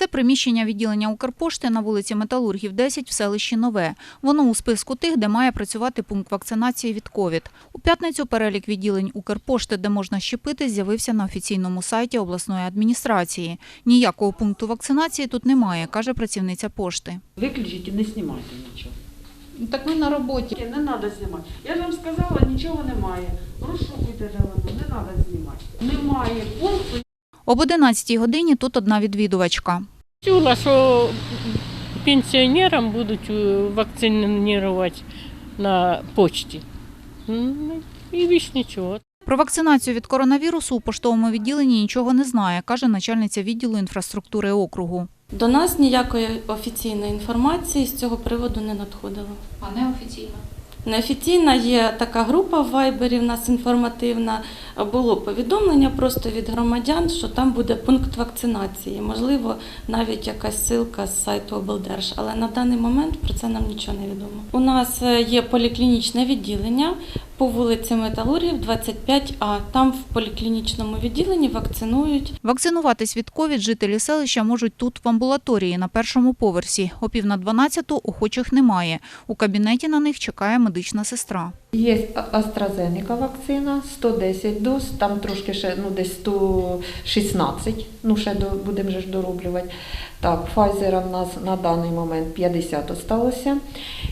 Це приміщення відділення Укрпошти на вулиці Металургів 10 в селищі Нове. Воно у списку тих, де має працювати пункт вакцинації від ковід. У п'ятницю перелік відділень Укрпошти, де можна щепити, з'явився на офіційному сайті обласної адміністрації. Ніякого пункту вакцинації тут немає, каже працівниця пошти. Виключіть і не знімайте нічого. Так ми на роботі. Не треба знімати. Я ж вам сказала, нічого немає. Розшукуйте воно, не треба знімати. Немає пункту. Об 11 годині тут одна відвідувачка. Чула, що пенсіонерам будуть е, вакцинувати на почті. Ну, І більш нічого. Про вакцинацію від коронавірусу у поштовому відділенні нічого не знає, каже начальниця відділу інфраструктури округу. До нас ніякої офіційної інформації з цього приводу не надходило. А не офіційно. Неофіційна є така група в Вайбері, в нас інформативна. Було повідомлення просто від громадян, що там буде пункт вакцинації. Можливо, навіть якась ссылка з сайту облдерж. Але на даний момент про це нам нічого не відомо. У нас е, є поліклінічне відділення по вулиці Металургів, 25А. Там в поліклінічному відділенні вакцинують Вакцинуватись від ковід жителі селища можуть тут в амбулаторії на першому поверсі. О пів на дванадцяту охочих немає. У кабінеті на них чекає медична сестра. Є AstraZeneca вакцина, 110 доз, там трошки ще ну, десь 116, ну ще до, будемо же ж дороблювати. Так, Pfizer в нас на даний момент 50 осталося,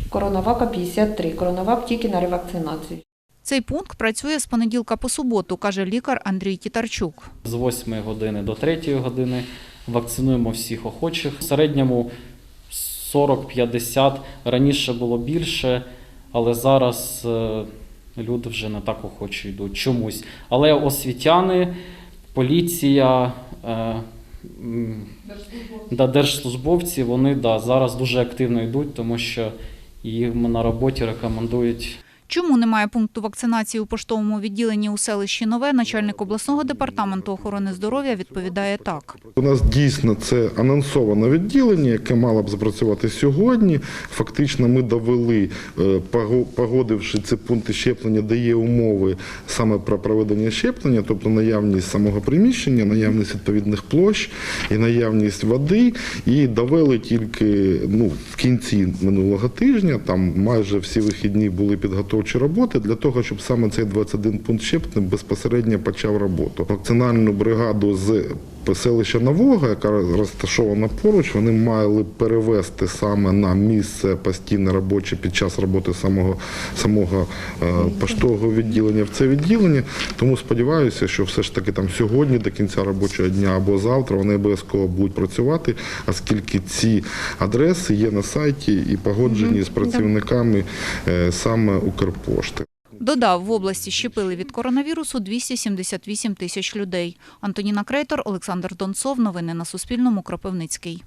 Коронавака 53, Коронавак тільки на ревакцинацію. Цей пункт працює з понеділка по суботу, каже лікар Андрій Тітарчук. З 8 години до 3 години вакцинуємо всіх охочих. В середньому 40-50, раніше було більше, але зараз е, люди вже не так охоче йдуть чомусь. Але освітяни, поліція, м, да, держслужбовці, вони да, зараз дуже активно йдуть, тому що їм на роботі рекомендують Чому немає пункту вакцинації у поштовому відділенні у селищі Нове, начальник обласного департаменту охорони здоров'я відповідає так. У нас дійсно це анонсоване відділення, яке мало б запрацювати сьогодні. Фактично, ми довели, е, погодивши ці пункти щеплення, де є умови саме про проведення щеплення, тобто наявність самого приміщення, наявність відповідних площ і наявність води. І довели тільки ну, в кінці минулого тижня. Там майже всі вихідні були підготовчі роботи для того, щоб саме цей 21 пункт щеплення безпосередньо почав роботу. Вакцинальну бригаду з селища Нового, яка розташована поруч, вони мали перевести саме на місце постійне робоче під час роботи самого самого е, поштового відділення в це відділення. Тому сподіваюся, що все ж таки там сьогодні до кінця робочого дня або завтра вони обов'язково будуть працювати, оскільки ці адреси є на сайті і погоджені з працівниками е, саме Укрпошти. Додав, в області щепили від коронавірусу 278 тисяч людей. Антоніна Крейтор, Олександр Донцов. Новини на Суспільному. Кропивницький.